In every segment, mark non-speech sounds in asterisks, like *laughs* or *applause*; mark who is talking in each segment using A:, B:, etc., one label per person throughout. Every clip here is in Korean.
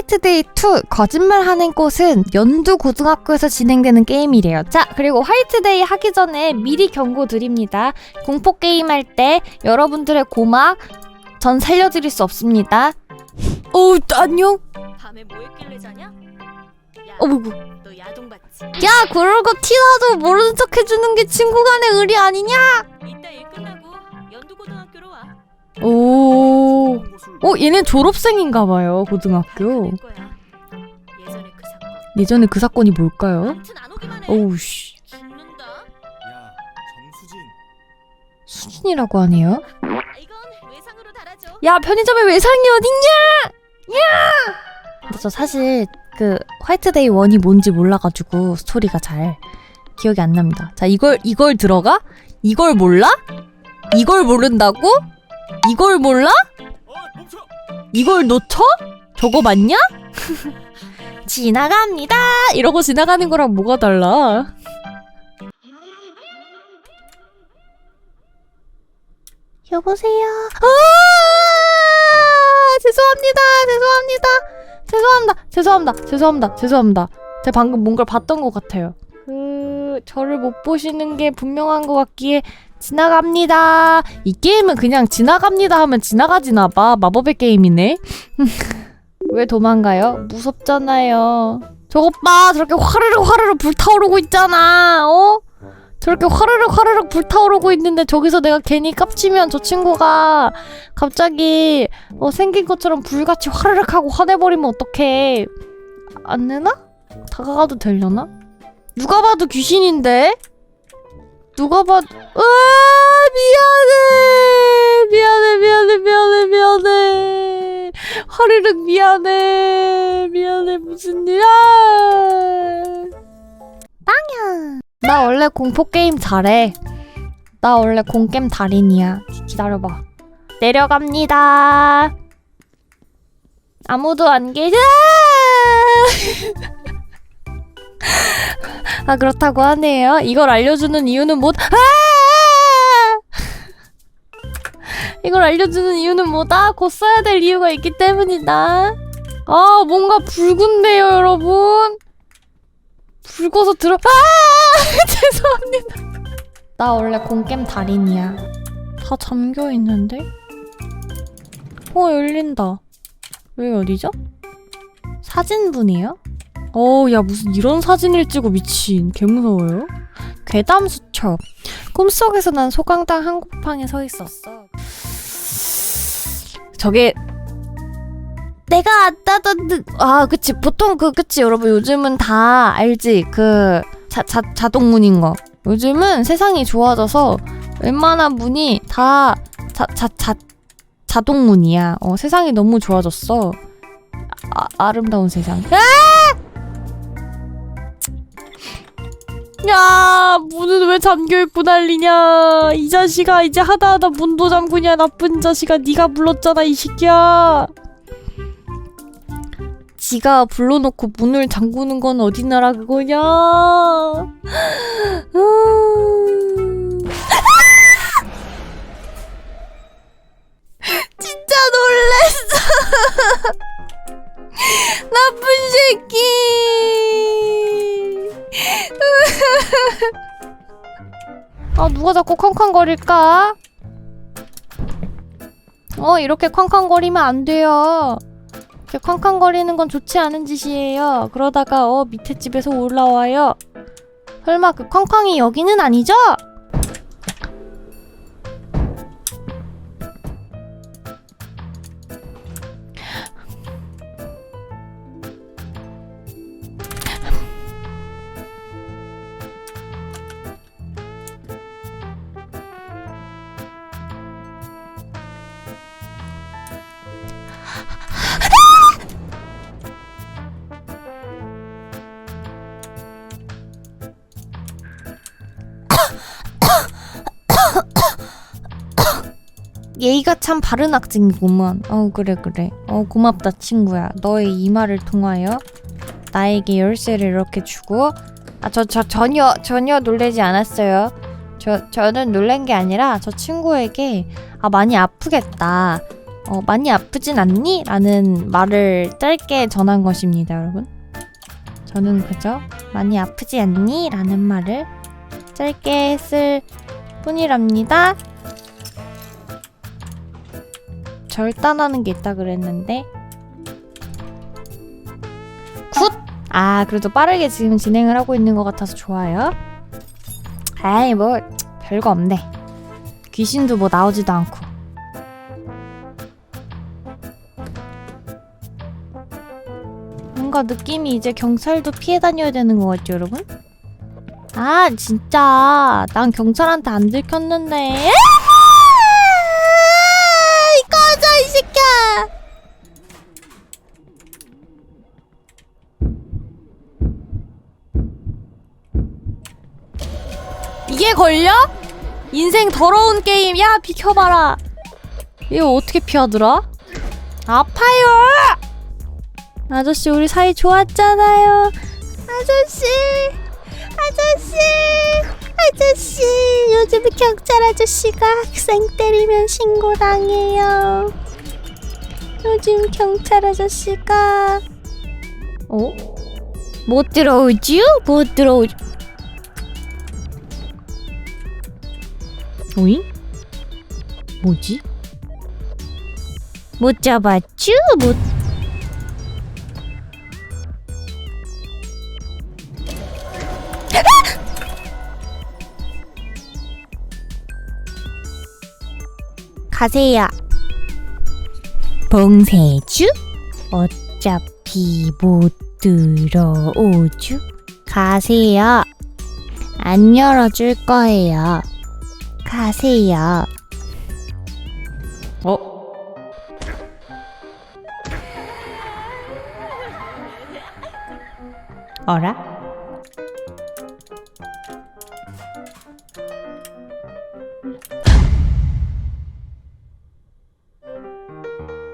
A: 화이트데이 2 거짓말하는 꽃은 연두 고등학교에서 진행되는 게임이래요. 자, 그리고 화이트데이 하기 전에 미리 경고 드립니다. 공포 게임 할 때 여러분들의 고막 전 살려드릴 수 없습니다. 어, 안녕.
B: 밤에 뭐 했길래 자냐? 야,
A: 어머구.
B: 너 야동 봤지?
A: 야, 그러고 티나도 모르는 척 해주는 게 친구 간의 의리 아니냐?
B: 이따 일 끝나고 연두고등학교로 와.
A: 오. 어, 얘는 졸업생인가 봐요, 고등학교.
B: 예전에 그
A: 사건이 뭘까요? 어우, 씨. 수진이라고 하네요. 야 편의점에 외상이 어딨냐? 야! 근데 저 사실 그 화이트데이 원이 뭔지 몰라가지고 스토리가 잘 기억이 안 납니다. 자 이걸 이걸 들어가? 이걸 몰라? 이걸 모른다고? 이걸 몰라? 이걸 놓쳐? 저거 맞냐? *laughs* 지나갑니다. 이러고 지나가는 거랑 뭐가 달라? 여보세요. 아! 죄송합니다. 죄송합니다. 죄송합니다. 죄송합니다. 죄송합니다. 죄송합니다. 제가 방금 뭔가를 봤던 것 같아요. 그 저를 못 보시는 게 분명한 것 같기에 지나갑니다. 이 게임은 그냥 지나갑니다 하면 지나가지나 봐. 마법의 게임이네. *laughs* 왜 도망가요? 무섭잖아요. 저것 봐. 저렇게 화르륵 화르륵 불타오르고 있잖아. 어? 저렇게 화르륵 화르륵 불타오르고 있는데 저기서 내가 괜히 깝치면 저 친구가 갑자기 어, 생긴 것처럼 불같이 화르륵 하고 화내버리면 어떡해. 안 되나? 다가가도 되려나? 누가 봐도 귀신인데? 누가 봐도 으아 미안해! 미안해 미안해 미안해 미안해! 화르륵 미안해! 미안해 무슨 일이야 빵야 나 원래 공포 게임 잘해. 나 원래 공겜 달인이야. 기- 기다려봐. 내려갑니다. 아무도 안 계셔 *laughs* 아 그렇다고 하네요 이걸 알려주는 이유는 뭐 아! 이걸 알려주는 이유는 뭐다? 곧 써야 될 이유가 있기 때문이다. 아, 뭔가 붉은데요, 여러분? 붉어서 들어, 아! *laughs* 죄송합니다. 나 원래 공겜 달인이야. 다 잠겨 있는데? 어, 열린다. 여기 어디죠? 사진분이에요? 어, 야, 무슨 이런 사진을 찍어, 미친. 개 무서워요. 괴담 수첩. 꿈속에서 난 소강당 한국방에 서 있었어. 저게 내가 따던 아 그치. 보통 그 그치. 여러분 요즘은 다 알지? 그 자, 자, 자동문인 거. 요즘은 세상이 좋아져서 웬만한 문이 다 자, 자, 자, 자동문이야. 어 세상이 너무 좋아졌어. 아, 아름다운 세상 야 문은 왜 잠겨있고 난리냐? 이 자식아 이제 하다하다 문도 잠그냐? 나쁜 자식아 네가 불렀잖아 이 새끼야. 지가 불러놓고 문을 잠그는 건 어디 나라 그거냐? 음. *laughs* 진짜 놀랬어. *laughs* 나쁜 새끼 아 누가 자꾸 쾅쾅거릴까? 어 이렇게 쾅쾅거리면 안 돼요. 이렇게 쾅쾅거리는 건 좋지 않은 짓이에요. 그러다가 어 밑에 집에서 올라와요. 설마 그 쾅쾅이 여기는 아니죠? 예의가 참 바른 학생이구먼. 어 그래 그래. 어 고맙다 친구야. 너의 이 말을 통하여 나에게 열쇠를 이렇게 주고 아 저 저 전혀 전혀 놀라지 않았어요. 저 저는 놀란 게 아니라 저 친구에게 아 많이 아프겠다. 어, 많이 아프진 않니? 라는 말을 짧게 전한 것입니다, 여러분. 저는 그저 많이 아프지 않니? 라는 말을 짧게 했을 뿐이랍니다. 절단하는 게 있다 그랬는데 굿! 아 그래도 빠르게 지금 진행을 하고 있는 것 같아서 좋아요. 아이 뭐 별거 없네. 귀신도 뭐 나오지도 않고. 뭔가 느낌이 이제 경찰도 피해 다녀야 되는 것 같죠, 여러분? 아, 진짜. 난 경찰한테 안 들켰는데. 꺼져, 이 새끼야! 이게 걸려? 인생 더러운 게임. 야, 비켜봐라. 이거 어떻게 피하더라? 아파요! 아저씨, 우리 사이 좋았잖아요. 아저씨, 아저씨, 아저씨. 요즘 경찰 아저씨가 학생 때리면 신고당해요. 요즘 경찰 아저씨가 어? 못 들어오지요? 못 들어오죠. 오잉? 뭐지? 못 잡았쥬? 못 가세요. 봉세주? 어차피 못 들어오주? 가세요. 안 열어줄 거예요. 가세요. 어? 어라?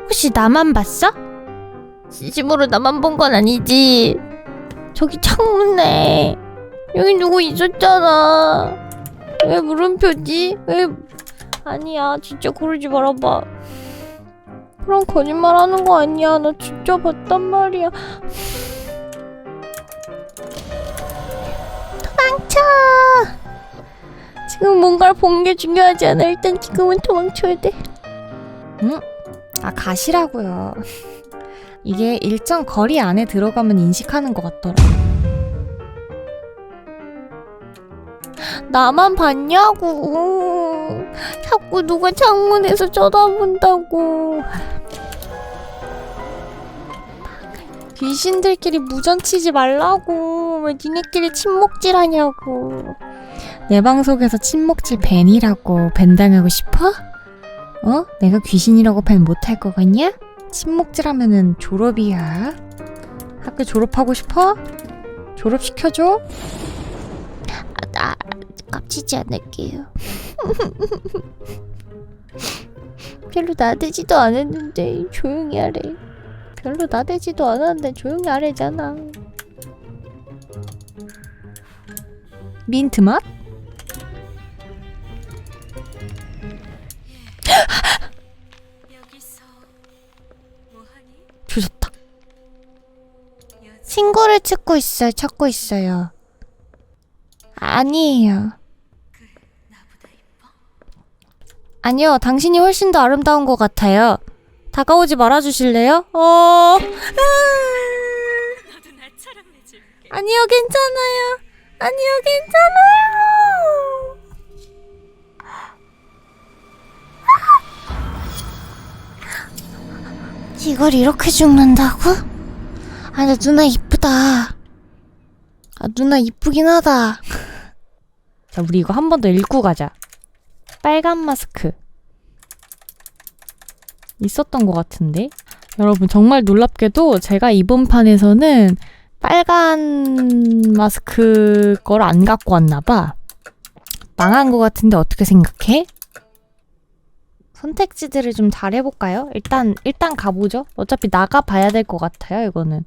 A: 혹시 나만 봤어? 진심으로 나만 본 건 아니지. 저기 창문에 여기 누구 있었잖아. 왜 물음표지? 왜 아니야 진짜 그러지 말아봐. 그럼 거짓말 하는 거 아니야. 나 진짜 봤단 말이야. 도망쳐. 지금 뭔가를 본 게 중요하지 않아. 일단 지금은 도망쳐야 돼. 응? 아 가시라고요. *laughs* 이게 일정 거리 안에 들어가면 인식하는 것 같더라. 나만 봤냐고. 자꾸 누가 창문에서 쳐다본다고. 귀신들끼리 무전 치지 말라고. 왜 니네끼리 침묵질 하냐고. 내 방송에서 침묵질 밴이라고 밴 당하고 싶어? 어? 내가 귀신이라고 밴 못할 것 같냐? 침묵질 하면은 졸업이야. 학교 졸업하고 싶어? 졸업시켜줘? 아, 나 깝치지 않을게요. *laughs* 별로 나대지도 않았는데 조용히 하래. 별로 나대지도 않았는데 조용히 하래잖아. 민트 맛? *gasps* 조졌다. 친구를 찾고 있어요. 찾고 있어요. 아니에요.
B: 나보다 이뻐?
A: 아니요, 당신이 훨씬 더 아름다운 것 같아요. 다가오지 말아주실래요? 어,
B: 해줄게.
A: 아니요, 괜찮아요. 아니요, 괜찮아요. 이걸 이렇게 죽는다고? 아, 나 누나 이쁘다. 아, 누나 이쁘긴 하다. 자, 우리 이거 한 번 더 읽고 가자. 빨간 마스크. 있었던 것 같은데? 여러분, 정말 놀랍게도 제가 이번 판에서는 빨간 마스크 걸 안 갖고 왔나 봐. 망한 것 같은데 어떻게 생각해? 선택지들을 좀 잘 해볼까요? 일단, 일단 가보죠. 어차피 나가봐야 될 것 같아요, 이거는.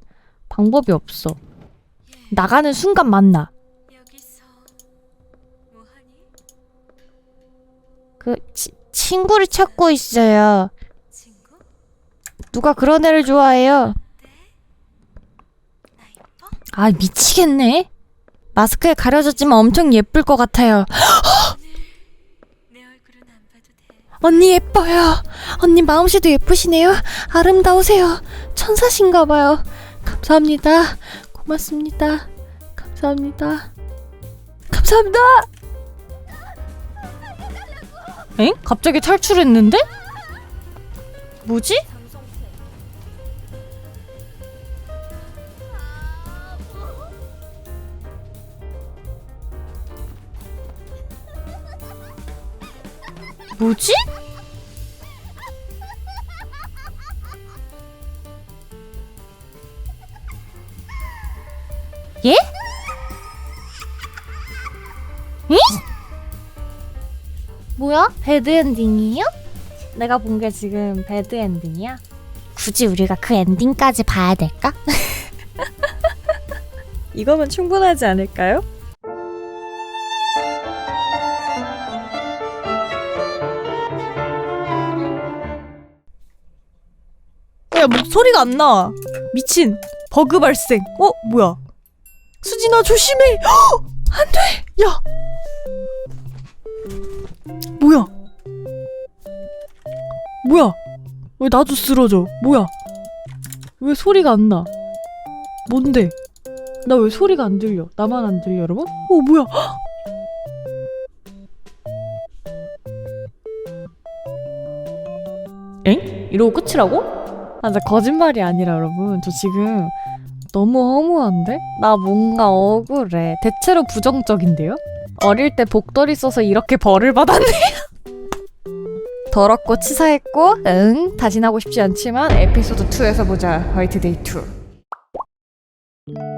A: 방법이 없어. 나가는 순간 만나.
B: 여기서 뭐하니?
A: 그, 치, 친구를 찾고 있어요. 누가 그런 애를 좋아해요? 아 미치겠네. 마스크에 가려졌지만 엄청 예쁠 것 같아요. *gasps* 언니 예뻐요. 언니 마음씨도 예쁘시네요. 아름다우세요. 천사신가 봐요. 감사합니다. 고맙습니다. 감사합니다. 감사합니다. 엥? 갑자기 탈출했는데? 뭐지? 뭐지? 예? 응? 뭐야? 배드엔딩이에요? 내가 본 게 지금 배드엔딩이야? 굳이 우리가 그 엔딩까지 봐야 될까? *laughs* 이거면 충분하지 않을까요? 야 목소리가 안 나와 미친 버그 발생 어 뭐야 수진아 조심해 *gasps* 헉! 안돼 야 뭐야 뭐야 왜 나도 쓰러져 뭐야 왜 소리가 안 나 뭔데 나 왜 소리가 안 들려 나만 안 들려 여러분 어 뭐야 헉! *gasps* 엥? 이러고 끝이라고? 아, 나 거짓말이 아니라 여러분. 저 지금 너무 허무한데? 나 뭔가 억울해. 대체로 부정적인데요? 어릴 때 복돌이 써서 이렇게 벌을 받았네. *laughs* 더럽고 치사했고, 응, 다신 하고 싶지 않지만 에피소드 2에서 보자. 화이트데이 2.